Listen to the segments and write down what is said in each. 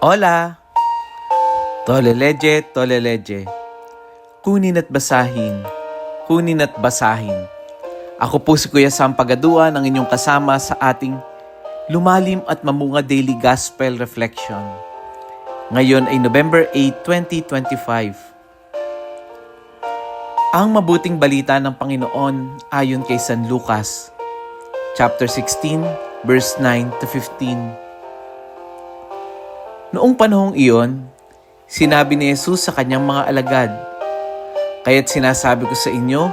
Hola! Toleleje, toleleje. Kunin at basahin. Kunin at basahin. Ako po si Kuya Sam Pagaduan, ang inyong kasama sa ating lumalim at mamunga daily gospel reflection. Ngayon ay November 8, 2025. Ang mabuting balita ng Panginoon ayon kay San Lucas, chapter 16, verse 9 to 15. Noong panahong iyon, sinabi ni Jesus sa kanyang mga alagad, Kaya't sinasabi ko sa inyo,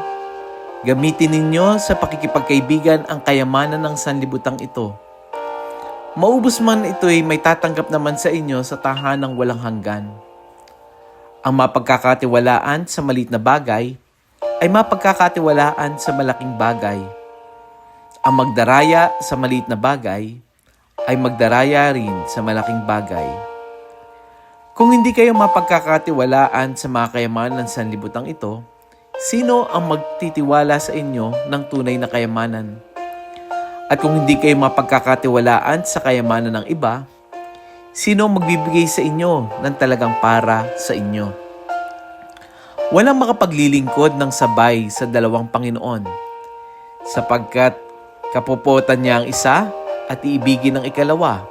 gamitin ninyo sa pakikipagkaibigan ang kayamanan ng sanlibutang ito. Maubos man ito'y may tatanggap naman sa inyo sa tahanang walang hanggan. Ang mapagkakatiwalaan sa maliit na bagay ay mapagkakatiwalaan sa malaking bagay. Ang magdaraya sa maliit na bagay ay magdaraya rin sa malaking bagay. Kung hindi kayo mapagkakatiwalaan sa mga kayamanan ng sanlibutang ito, sino ang magtitiwala sa inyo ng tunay na kayamanan? At kung hindi kayo mapagkakatiwalaan sa kayamanan ng iba, sino ang magbibigay sa inyo ng talagang para sa inyo? Walang makapaglilingkod ng sabay sa dalawang Panginoon, sapagkat kapuputan niya ang isa at iibigin ang ikalawa.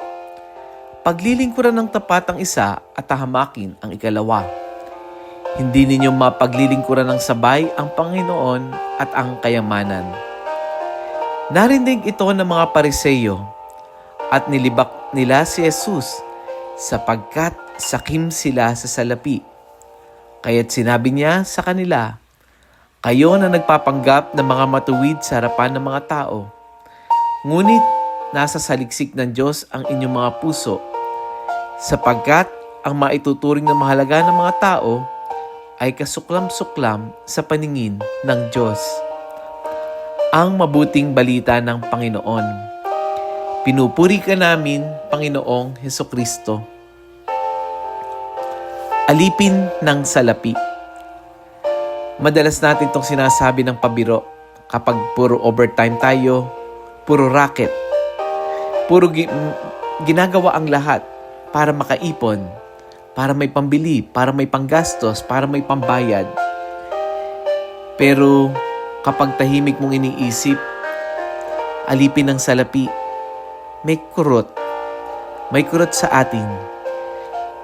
Paglilingkuran ng tapat ang isa at tahamakin ang ikalawa. Hindi ninyo mapaglilingkuran ng sabay ang Panginoon at ang kayamanan. Narinig ito ng mga pariseyo at nilibak nila si Jesus sapagkat sakim sila sa salapi. Kaya't sinabi niya sa kanila, Kayo na nagpapanggap ng mga matuwid sa harapan ng mga tao. Ngunit nasa saliksik ng Diyos ang inyong mga puso sapagkat ang maituturing na mahalaga ng mga tao ay kasuklam-suklam sa paningin ng Diyos ang mabuting balita ng Panginoon. Pinupuri ka namin, Panginoong Heso Kristo. Alipin ng salapi. Madalas natin itong sinasabi ng pabiro kapag puro overtime tayo, puro racket, puro gi- ginagawa ang lahat para makaipon, para may pambili, para may panggastos, para may pambayad. Pero kapag tahimik mong iniisip, alipin ng salapi, may kurot. May kurot sa atin.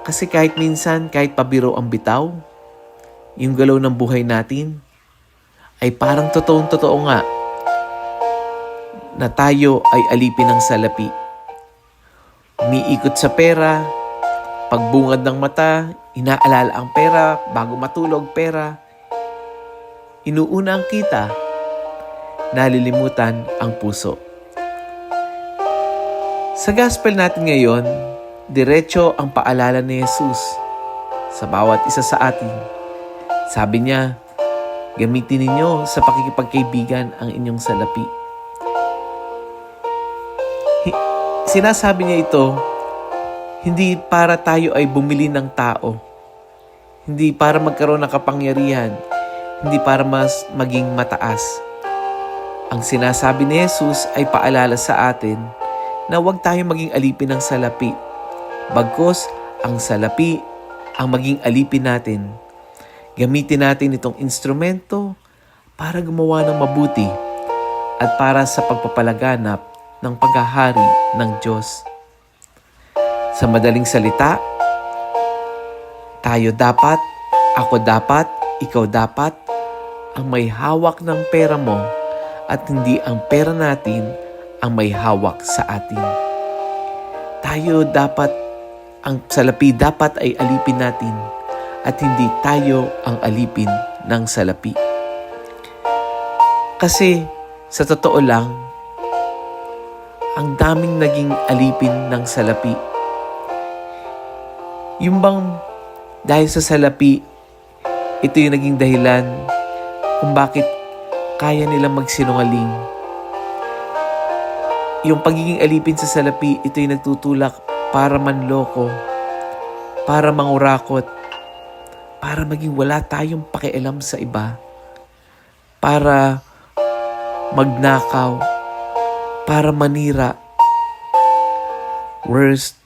Kasi kahit minsan, kahit pabiro ang bitaw, yung galaw ng buhay natin, ay parang totoong totoo nga na tayo ay alipin ng salapi. Umiikot sa pera, pagbungad ng mata, inaalala ang pera, bago matulog pera, inuuna ang kita, nalilimutan ang puso. Sa gospel natin ngayon, diretso ang paalala ni Jesus sa bawat isa sa atin. Sabi niya, gamitin ninyo sa pakikipagkaibigan ang inyong salapi. Sinasabi niya ito, hindi para tayo ay bumili ng tao. Hindi para magkaroon ng kapangyarihan hindi para mas maging mataas. Ang sinasabi ni Jesus ay paalala sa atin na huwag tayong maging alipin ng salapi. Bagkos, ang salapi ang maging alipin natin. Gamitin natin itong instrumento para gumawa ng mabuti at para sa pagpapalaganap ng paghahari ng Diyos. Sa madaling salita, tayo dapat, ako dapat, ikaw dapat, ang may hawak ng pera mo at hindi ang pera natin ang may hawak sa atin. Tayo dapat, ang salapi dapat ay alipin natin at hindi tayo ang alipin ng salapi. Kasi sa totoo lang, ang daming naging alipin ng salapi. Yung bang dahil sa salapi, ito yung naging dahilan kung bakit kaya nilang magsinungaling. Yung pagiging alipin sa salapi, ito yung nagtutulak para manloko, para mangurakot, para maging wala tayong pakialam sa iba, para magnakaw, para manira. Worst,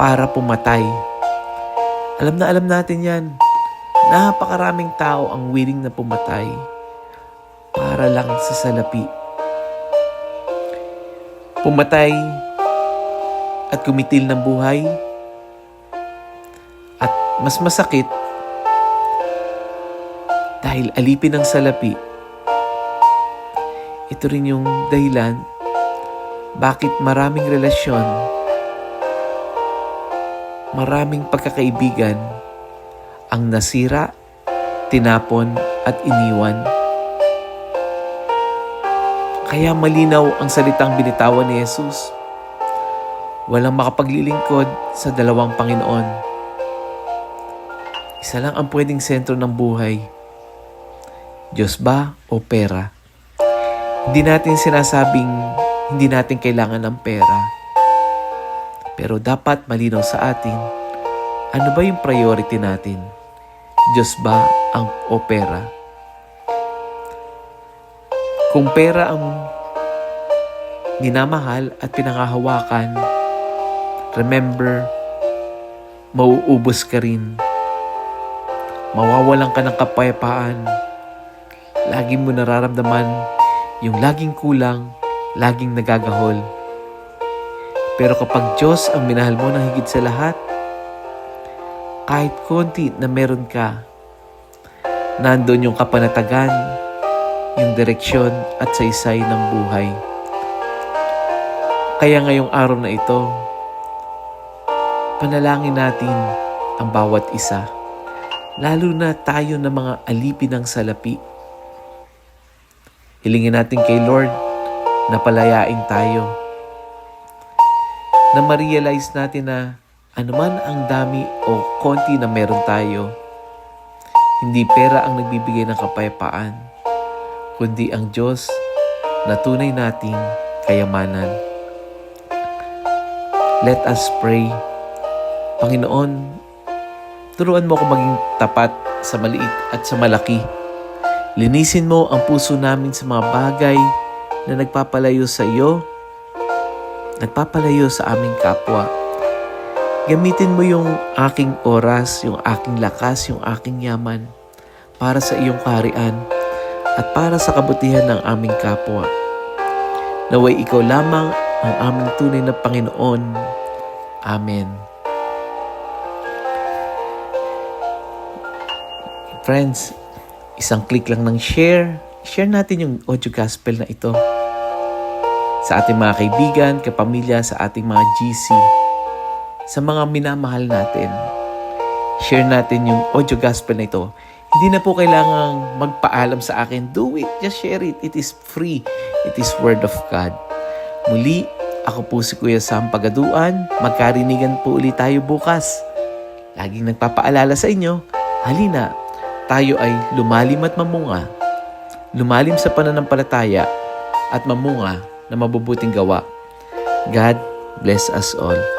para pumatay. Alam na alam natin yan. Napakaraming tao ang willing na pumatay para lang sa salapi. Pumatay at kumitil ng buhay at mas masakit dahil alipin ng salapi. Ito rin yung dahilan bakit maraming relasyon, maraming pagkakaibigan ang nasira, tinapon at iniwan. Kaya malinaw ang salitang binitawan ni Jesus. Walang makapaglilingkod sa dalawang Panginoon. Isa lang ang pwedeng sentro ng buhay. Diyos ba o pera? Hindi natin sinasabing hindi natin kailangan ng pera. Pero dapat malinaw sa atin, ano ba yung priority natin? Diyos ba ang o pera? Kung pera ang minamahal at pinangahawakan, remember, mauubos ka rin. Mawawalan ka ng kapayapaan. Lagi mo nararamdaman yung laging kulang, laging nagagahol. Pero kapag Diyos ang minahal mo ng higit sa lahat, kahit konti na meron ka, nandun yung kapanatagan, yung direksyon at saysay ng buhay. Kaya ngayong araw na ito, panalangin natin ang bawat isa, lalo na tayo na mga alipin ng salapi. Hilingin natin kay Lord na palayain tayo, na ma-realize natin na anuman ang dami o konti na meron tayo, hindi pera ang nagbibigay ng kapayapaan, kundi ang Diyos na tunay nating kayamanan. Let us pray. Panginoon, turuan mo ako maging tapat sa maliit at sa malaki. Linisin mo ang puso namin sa mga bagay na nagpapalayo sa iyo, nagpapalayo sa aming kapwa. Gamitin mo yung aking oras, yung aking lakas, yung aking yaman para sa iyong kaharian at para sa kabutihan ng aming kapwa. Naway ikaw lamang ang aming tunay na Panginoon. Amen. Friends, isang click lang ng share. Share natin yung audio gospel na ito sa ating mga kaibigan, kapamilya, sa ating mga GC, sa mga minamahal natin. Share natin yung audio gospel na ito. Hindi na po kailangang magpaalam sa akin. Do it. Just share it. It is free. It is Word of God. Muli, ako po si Kuya Sam Pagaduan. Magkarinigan po ulit tayo bukas. Laging nagpapaalala sa inyo, halina, tayo ay lumalim at mamunga. Lumalim sa pananampalataya at mamunga na mabubuting gawa. God bless us all.